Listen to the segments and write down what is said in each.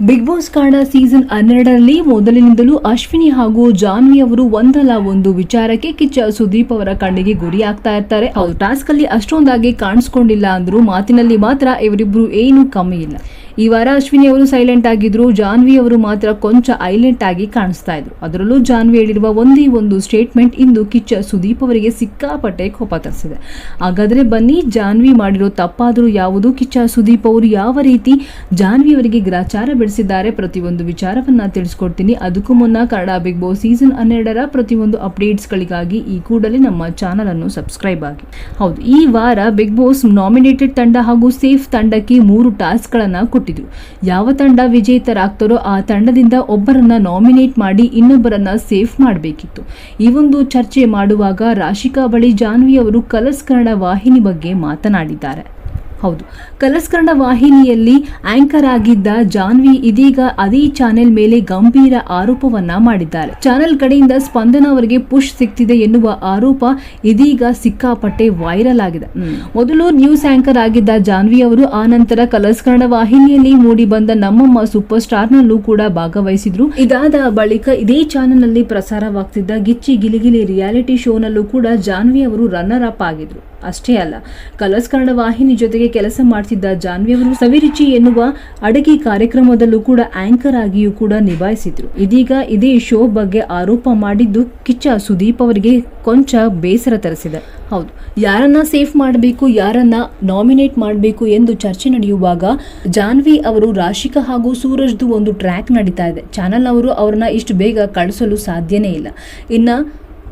Big boss ಕಾರಣ season ಹನ್ನೆರಡರಲ್ಲಿ ಮೊದಲಿನಿಂದಲೂ ಅಶ್ವಿನಿ ಹಾಗೂ ಜಾನ್ವಿ ಅವರು ಒಂದಲ್ಲ ಒಂದು ವಿಚಾರಕ್ಕೆ ಕಿಚ್ಚ ಸುದೀಪ್ ಅವರ ಕಣ್ಣಿಗೆ ಗುರಿ ಆಗ್ತಾ ಇರ್ತಾರೆ. ಅವರು ಟಾಸ್ಕ್ ಅಲ್ಲಿ ಅಷ್ಟೊಂದಾಗಿ ಕಾಣಿಸ್ಕೊಂಡಿಲ್ಲ ಅಂದ್ರೂ ಮಾತಿನಲ್ಲಿ ಮಾತ್ರ ಇವರಿಬ್ರು ಏನು ಕಮ್ಮಿ ಇಲ್ಲ. ಈ ವಾರ ಅಶ್ವಿನಿ ಅವರು ಸೈಲೆಂಟ್ ಆಗಿದ್ರು, ಜಾನ್ವಿ ಅವರು ಮಾತ್ರ ಕೊಂಚ ಐಲೆಂಟ್ ಆಗಿ ಕಾಣಿಸ್ತಾ ಇದ್ರು. ಅದರಲ್ಲೂ ಜಾನ್ವಿ ಹೇಳಿರುವ ಒಂದೇ ಒಂದು ಸ್ಟೇಟ್ಮೆಂಟ್ ಇಂದು ಕಿಚ್ಚ ಸುದೀಪ್ ಅವರಿಗೆ ಸಿಕ್ಕಾಪಟ್ಟೆ ಕೋಪ ತರಿಸಿದೆ. ಹಾಗಾದ್ರೆ ಬನ್ನಿ, ಜಾನ್ವಿ ಮಾಡಿರೋ ತಪ್ಪಾದರೂ ಯಾವುದು? ಕಿಚ್ಚ ಸುದೀಪ್ ಅವರು ಯಾವ ರೀತಿ ಜಾನ್ವಿ ಅವರಿಗೆ ಗ್ರಾಚಾರ ಬೆಳೆಸಿದ್ದಾರೆ? ಪ್ರತಿಯೊಂದು ವಿಚಾರವನ್ನ ತಿಳಿಸ್ಕೊಡ್ತೀನಿ. ಅದಕ್ಕೂ ಮುನ್ನ ಕನ್ನಡ ಬಿಗ್ ಬಾಸ್ ಸೀಸನ್ ಹನ್ನೆರಡರ ಪ್ರತಿಯೊಂದು ಅಪ್ಡೇಟ್ಸ್ಗಳಿಗಾಗಿ ಈ ಕೂಡಲೇ ನಮ್ಮ ಚಾನಲ್ ಅನ್ನು ಸಬ್ಸ್ಕ್ರೈಬ್ ಆಗಿ. ಹೌದು, ಈ ವಾರ ಬಿಗ್ ಬಾಸ್ ನಾಮಿನೇಟೆಡ್ ತಂಡ ಹಾಗೂ ಸೇಫ್ ತಂಡಕ್ಕೆ ಮೂರು ಟಾಸ್ಕ್ಗಳನ್ನ ಕೊಟ್ಟಿದ್ರು ಯಾವ ತಂಡ ವಿಜೇತರಾಗ್ತಾರೋ ಆ ತಂಡದಿಂದ ಒಬ್ಬರನ್ನ ನಾಮಿನೇಟ್ ಮಾಡಿ ಇನ್ನೊಬ್ಬರನ್ನ ಸೇಫ್ ಮಾಡಬೇಕಿತ್ತು. ಈ ಒಂದು ಚರ್ಚೆ ಮಾಡುವಾಗ ರಾಶಿಕಾ ಬಳಿ ಜಾನ್ವಿ ಅವರು ಕಲರ್ಸ್ ವಾಹಿನಿ ಬಗ್ಗೆ ಮಾತನಾಡಿದ್ದಾರೆ. ಹೌದು. ಕಲರ್ಸ್ ಕನ್ನಡ ವಾಹಿನಿಯಲ್ಲಿ ಆಂಕರ್ ಆಗಿದ್ದ ಜಾನ್ವಿ ಇದೀಗ ಅದೇ ಚಾನೆಲ್ ಮೇಲೆ ಗಂಭೀರ ಆರೋಪವನ್ನ ಮಾಡಿದ್ದಾರೆ. ಚಾನೆಲ್ ಕಡೆಯಿಂದ ಸ್ಪಂದನ ಅವರಿಗೆ ಪುಷ್ ಸಿಗ್ತಿದೆ ಎನ್ನುವ ಆರೋಪ ಇದೀಗ ಸಿಕ್ಕಾಪಟ್ಟೆ ವೈರಲ್ ಆಗಿದೆ. ಮೊದಲು ನ್ಯೂಸ್ ಆಂಕರ್ ಆಗಿದ್ದ ಜಾನ್ವಿ ಅವರು ಆ ನಂತರ ಕಲರ್ಸ್ ಕನ್ನಡ ವಾಹಿನಿಯಲ್ಲಿ ಮೂಡಿ ಬಂದ ನಮ್ಮಮ್ಮ ಸೂಪರ್ ಸ್ಟಾರ್ ನಲ್ಲೂ ಕೂಡ ಭಾಗವಹಿಸಿದ್ರು. ಇದಾದ ಬಳಿಕ ಇದೇ ಚಾನೆಲ್ನಲ್ಲಿ ಪ್ರಸಾರವಾಗ್ತಿದ್ದ ಗಿಚ್ಚಿ ಗಿಲಿಗಿಲಿ ರಿಯಾಲಿಟಿ ಶೋನಲ್ಲೂ ಕೂಡ ಜಾನ್ವಿ ಅವರು ರನ್ನರ್ ಅಪ್ ಆಗಿದ್ರು. ಅಷ್ಟೇ ಅಲ್ಲ ಕಲರ್ಸ್ ಕನ್ನಡ ವಾಹಿನಿ ಜೊತೆಗೆ ಕೆಲಸ ಮಾಡ್ತಿದ್ದ ಜಾನ್ವಿ ಅವರು ಸವಿರುಚಿ ಎನ್ನುವ ಅಡಗಿ ಕಾರ್ಯಕ್ರಮದಲ್ಲೂ ಕೂಡ ಆಂಕರ್ ಆಗಿಯೂ ಕೂಡ ನಿಭಾಯಿಸಿದ್ರು. ಇದೀಗ ಇದೇ ಶೋ ಬಗ್ಗೆ ಆರೋಪ ಮಾಡಿದ್ದು ಕಿಚ್ಚ ಸುದೀಪ್ ಅವರಿಗೆ ಕೊಂಚ ಬೇಸರ ತರಿಸಿದೆ. ಹೌದು, ಯಾರನ್ನ ಸೇಫ್ ಮಾಡಬೇಕು, ಯಾರನ್ನ ನಾಮಿನೇಟ್ ಮಾಡಬೇಕು ಎಂದು ಚರ್ಚೆ ನಡೆಯುವಾಗ ಜಾನ್ವಿ ಅವರು ರಾಶಿಕಾ ಹಾಗೂ ಸೂರಜ್ದು ಒಂದು ಟ್ರ್ಯಾಕ್ ನಡೀತಾ ಇದೆ. ಚಾನಲ್ ಅವರು ಅವ್ರನ್ನ ಇಷ್ಟು ಬೇಗ ಕಳಿಸಲು ಸಾಧ್ಯನೇ ಇಲ್ಲ. ಇನ್ನ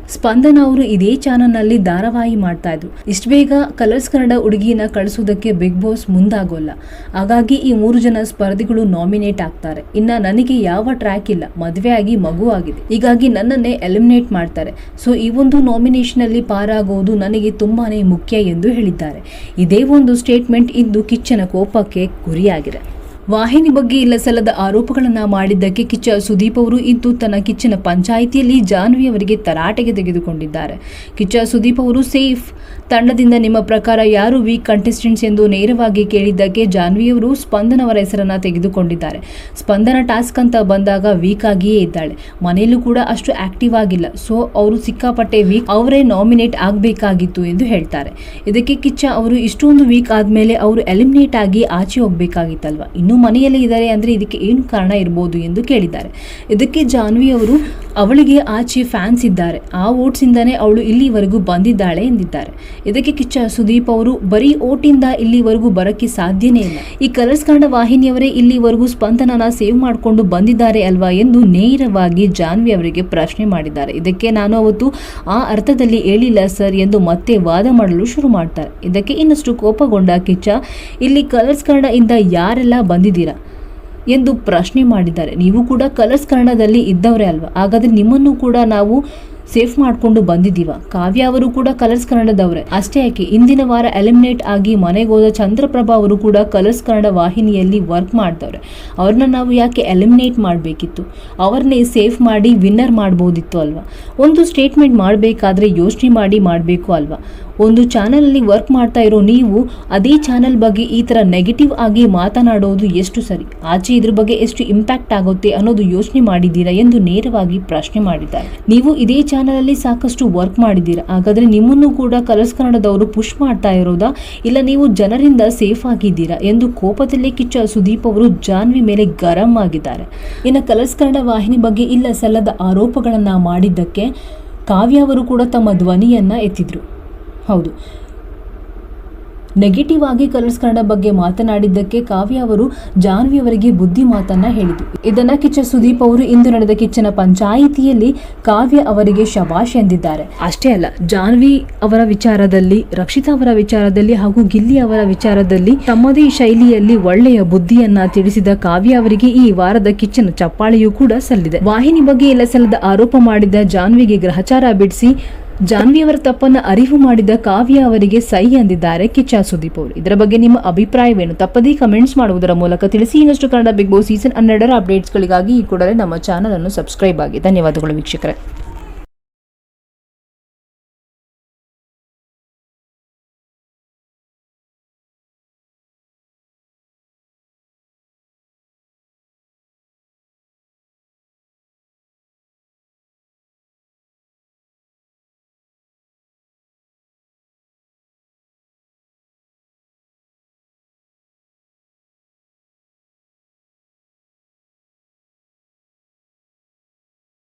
ಸ್ಪಂದನ ಅವರು ಇದೇ ಚಾನಲ್ನಲ್ಲಿ ಧಾರಾವಾಹಿ ಮಾಡ್ತಾ ಇದ್ರು. ಇಷ್ಟು ಬೇಗ ಕಲರ್ಸ್ ಕನ್ನಡ ಹುಡುಗಿನ ಕಳಿಸೋದಕ್ಕೆ ಬಿಗ್ ಬಾಸ್ ಮುಂದಾಗೋಲ್ಲ. ಹಾಗಾಗಿ ಈ ಮೂರು ಜನ ಸ್ಪರ್ಧಿಗಳು ನಾಮಿನೇಟ್ ಆಗ್ತಾರೆ. ಇನ್ನ ನನಗೆ ಯಾವ ಟ್ರ್ಯಾಕ್ ಇಲ್ಲ. ಮದುವೆ ಆಗಿ ಮಗು ಆಗಿದೆ. ಹೀಗಾಗಿ ನನ್ನನ್ನೇ ಎಲಿಮಿನೇಟ್ ಮಾಡ್ತಾರೆ. ಸೊ, ಈ ಒಂದು ನಾಮಿನೇಷನ್ ಅಲ್ಲಿ ಪಾರಾಗೋದು ನನಗೆ ತುಂಬಾನೇ ಮುಖ್ಯ ಎಂದು ಹೇಳಿದ್ದಾರೆ. ಇದೇ ಒಂದು ಸ್ಟೇಟ್ಮೆಂಟ್ ಇಂದು ಕಿಚ್ಚನ ಕೋಪಕ್ಕೆ ಗುರಿಯಾಗಿದೆ. ವಾಹಿನಿ ಬಗ್ಗೆ ಇಲ್ಲ ಸಲ್ಲದ ಆರೋಪಗಳನ್ನು ಮಾಡಿದ್ದಕ್ಕೆ ಕಿಚ್ಚ ಸುದೀಪ್ ಅವರು ಇಂದು ತನ್ನ ಕಿಚ್ಚನ ಪಂಚಾಯಿತಿಯಲ್ಲಿ ಜಾನ್ವಿ ಅವರಿಗೆ ತರಾಟೆಗೆ ತೆಗೆದುಕೊಂಡಿದ್ದಾರೆ. ಕಿಚ್ಚ ಸುದೀಪ್ ಅವರು ಸೇಫ್ ತಂಡದಿಂದ ನಿಮ್ಮ ಪ್ರಕಾರ ಯಾರು ವೀಕ್ ಕಂಟೆಸ್ಟೆಂಟ್ಸ್ ಎಂದು ನೇರವಾಗಿ ಕೇಳಿದ್ದಕ್ಕೆ ಜಾನ್ವಿ ಅವರು ಸ್ಪಂದನ್ ಅವರ ಹೆಸರನ್ನು ತೆಗೆದುಕೊಂಡಿದ್ದಾರೆ. ಸ್ಪಂದನ ಟಾಸ್ಕ್ ಅಂತ ಬಂದಾಗ ವೀಕ್ ಆಗಿಯೇ ಇದ್ದಾಳೆ. ಮನೆಯಲ್ಲೂ ಕೂಡ ಅಷ್ಟು ಆಕ್ಟಿವ್ ಆಗಿಲ್ಲ. ಸೊ ಅವರು ಸಿಕ್ಕಾಪಟ್ಟೆ ವೀಕ್ ಅವರೇ ನಾಮಿನೇಟ್ ಆಗಬೇಕಾಗಿತ್ತು ಎಂದು ಹೇಳ್ತಾರೆ. ಇದಕ್ಕೆ ಕಿಚ್ಚ ಅವರು ಇಷ್ಟೊಂದು ವೀಕ್ ಆದಮೇಲೆ ಅವರು ಎಲಿಮಿನೇಟ್ ಆಗಿ ಆಚೆ ಹೋಗಬೇಕಾಗಿತ್ತಲ್ವ? ಇನ್ನೂ ಮನೆಯಲ್ಲೇ ಇದ್ದಾರೆ ಅಂದ್ರೆ ಇದಕ್ಕೆ ಏನು ಕಾರಣ ಇರ್ಬೋದು ಎಂದು ಕೇಳಿದ್ದಾರೆ. ಇದಕ್ಕೆ ಜಾನ್ವಿ ಅವರು ಅವಳಿಗೆ ಆಚೆ ಫ್ಯಾನ್ಸ್ ಇದ್ದಾರೆ. ಆ ಓಟ್ಸಿಂದನೇ ಅವಳು ಇಲ್ಲಿವರೆಗೂ ಬಂದಿದ್ದಾಳೆ ಎಂದಿದ್ದಾರೆ. ಇದಕ್ಕೆ ಕಿಚ್ಚ ಸುದೀಪ್ ಅವರು, ಬರೀ ಓಟಿಂದ ಇಲ್ಲಿವರೆಗೂ ಬರಕ್ಕೆ ಸಾಧ್ಯನೇ ಇಲ್ಲ. ಈ ಕಲರ್ಸ್ ಕನ್ನಡ ವಾಹಿನಿಯವರೇ ಇಲ್ಲಿವರೆಗೂ ಸ್ಪಂದನನ ಸೇವ್ ಮಾಡಿಕೊಂಡು ಬಂದಿದ್ದಾರೆ ಅಲ್ವಾ ಎಂದು ನೇರವಾಗಿ ಜಾನ್ವಿ ಅವರಿಗೆ ಪ್ರಶ್ನೆ ಮಾಡಿದ್ದಾರೆ. ಇದಕ್ಕೆ ನಾನು ಅವತ್ತು ಆ ಅರ್ಥದಲ್ಲಿ ಹೇಳಿಲ್ಲ ಸರ್ ಎಂದು ಮತ್ತೆ ವಾದ ಮಾಡಲು ಶುರು ಮಾಡ್ತಾರೆ. ಇದಕ್ಕೆ ಇನ್ನಷ್ಟು ಕೋಪಗೊಂಡ ಕಿಚ್ಚ, ಇಲ್ಲಿ ಕಲರ್ಸ್ ಕನ್ನಡ ಇಂದ ಯಾರೆಲ್ಲ ಬಂದಿದ್ದೀರಾ? ಎಂದು ಪ್ರಶ್ನೆ ಮಾಡಿದ್ದಾರೆ. ನೀವು ಕೂಡ ಕಲರ್ಸ್ ಕನ್ನಡದಲ್ಲಿ ಇದ್ದವರೇ ಅಲ್ವಾ? ಹಾಗಾದ್ರೆ ನಿಮ್ಮನ್ನು ಕೂಡ ನಾವು ಸೇಫ್ ಮಾಡಿಕೊಂಡು ಬಂದಿದ್ದೀವ? ಕಾವ್ಯ ಅವರು ಕೂಡ ಕಲರ್ಸ್ ಕನ್ನಡದವರೇ. ಅಷ್ಟೇ ಯಾಕೆ, ಇಂದಿನ ವಾರ ಎಲಿಮಿನೇಟ್ ಆಗಿ ಮನೆಗೆ ಹೋದ ಚಂದ್ರಪ್ರಭಾ ಅವರು ಕೂಡ ಕಲರ್ಸ್ ಕನ್ನಡ ವಾಹಿನಿಯಲ್ಲಿ ವರ್ಕ್ ಮಾಡ್ತವ್ರೆ ಅವ್ರನ್ನ ನಾವು ಯಾಕೆ ಎಲಿಮಿನೇಟ್ ಮಾಡಬೇಕಿತ್ತು? ಅವ್ರನ್ನೇ ಸೇಫ್ ಮಾಡಿ ವಿನ್ನರ್ ಮಾಡ್ಬೋದಿತ್ತು ಅಲ್ವಾ? ಒಂದು ಸ್ಟೇಟ್ಮೆಂಟ್ ಮಾಡಬೇಕಾದ್ರೆ ಯೋಚನೆ ಮಾಡಿ ಮಾಡಬೇಕು ಅಲ್ವಾ? ಒಂದು ಚಾನಲಲ್ಲಿ ವರ್ಕ್ ಮಾಡ್ತಾ ಇರೋ ನೀವು ಅದೇ ಚಾನಲ್ ಬಗ್ಗೆ ಈ ಥರ ನೆಗೆಟಿವ್ ಆಗಿ ಮಾತನಾಡೋದು ಎಷ್ಟು ಸರಿ? ಆಚೆ ಇದ್ರ ಬಗ್ಗೆ ಎಷ್ಟು ಇಂಪ್ಯಾಕ್ಟ್ ಆಗುತ್ತೆ ಅನ್ನೋದು ಯೋಚನೆ ಮಾಡಿದ್ದೀರಾ ಎಂದು ನೇರವಾಗಿ ಪ್ರಶ್ನೆ ಮಾಡಿದ್ದಾರೆ. ನೀವು ಇದೇ ಚಾನಲಲ್ಲಿ ಸಾಕಷ್ಟು ವರ್ಕ್ ಮಾಡಿದ್ದೀರಾ, ಹಾಗಾದ್ರೆ ನಿಮ್ಮನ್ನು ಕೂಡ ಕಲರ್ಸ್ ಕನ್ನಡದವರು ಪುಷ್ ಮಾಡ್ತಾ ಇರೋದಾ? ಇಲ್ಲ ನೀವು ಜನರಿಂದ ಸೇಫ್ ಆಗಿದ್ದೀರಾ ಎಂದು ಕೋಪದಲ್ಲೇ ಕಿಚ್ಚ ಸುದೀಪ್ ಅವರು ಜಾನ್ವಿ ಮೇಲೆ ಗರಂ ಆಗಿದ್ದಾರೆ. ಇನ್ನು ಕಲರ್ಸ್ ಕನ್ನಡ ವಾಹಿನಿ ಬಗ್ಗೆ ಇಲ್ಲ ಸಲ್ಲದ ಆರೋಪಗಳನ್ನು ಮಾಡಿದ್ದಕ್ಕೆ ಕಾವ್ಯ ಅವರು ಕೂಡ ತಮ್ಮ ಧ್ವನಿಯನ್ನ ಎತ್ತಿದ್ರು. ಹೌದು. ನೆಗೆಟಿವ್ ಆಗಿ ಕಲರ್ಸ್ ಕನ್ನಡ ಬಗ್ಗೆ ಮಾತನಾಡಿದ್ದಕ್ಕೆ ಕಾವ್ಯ ಅವರು ಜಾನ್ವಿ ಅವರಿಗೆ ಬುದ್ಧಿ ಮಾತನ್ನ ಹೇಳಿದರು ಇದನ್ನ ಕಿಚ್ಚ ಸುದೀಪ್ ಅವರು ಇಂದು ನಡೆದ ಕಿಚ್ಚನ ಪಂಚಾಯಿತಿಯಲ್ಲಿ ಕಾವ್ಯ ಅವರಿಗೆ ಶಬಾಷ್ ಎಂದಿದ್ದಾರೆ. ಅಷ್ಟೇ ಅಲ್ಲ, ಜಾನ್ವಿ ಅವರ ವಿಚಾರದಲ್ಲಿ, ರಕ್ಷಿತಾ ಅವರ ವಿಚಾರದಲ್ಲಿ ಹಾಗೂ ಗಿಲ್ಲಿ ಅವರ ವಿಚಾರದಲ್ಲಿ ತಮ್ಮದೇ ಶೈಲಿಯಲ್ಲಿ ಒಳ್ಳೆಯ ಬುದ್ಧಿಯನ್ನ ತಿಳಿಸಿದ ಕಾವ್ಯ ಅವರಿಗೆ ಈ ವಾರದ ಕಿಚ್ಚನ ಚಪ್ಪಾಳೆಯೂ ಕೂಡ ಸಲ್ಲಿದೆ. ವಾಹಿನಿ ಬಗ್ಗೆ ಎಲ್ಲ ಸಲ್ಲದ ಆರೋಪ ಮಾಡಿದ ಜಾನ್ವಿಗೆ ಗ್ರಹಚಾರ ಬಿಡಿಸಿ ಜಾನ್ವಿ ಅವರ ತಪ್ಪನ್ನ ಅರಿವು ಮಾಡಿದ ಕಾವ್ಯ ಅವರಿಗೆ ಸೈ ಎಂದಿದ್ದಾರೆ ಕಿಚ್ಚ ಸುದೀಪ್ ಅವರು. ಇದರ ಬಗ್ಗೆ ನಿಮ್ಮ ಅಭಿಪ್ರಾಯವೇನು? ತಪ್ಪದೇ ಕಮೆಂಟ್ಸ್ ಮಾಡುವುದರ ಮೂಲಕ ತಿಳಿಸಿ. ಇನ್ನಷ್ಟು ಕನ್ನಡ ಬಿಗ್ ಬಾಸ್ ಸೀಸನ್ ಹನ್ನೆರಡರ ಅಪ್ಡೇಟ್ಸ್ಗಳಿಗಾಗಿ ಈ ಕೂಡಲೇ ನಮ್ಮ ಚಾನಲ್ ಅನ್ನು ಸಬ್ಸ್ಕ್ರೈಬ್ ಆಗಿ. ಧನ್ಯವಾದಗಳು ವೀಕ್ಷಕರೇ.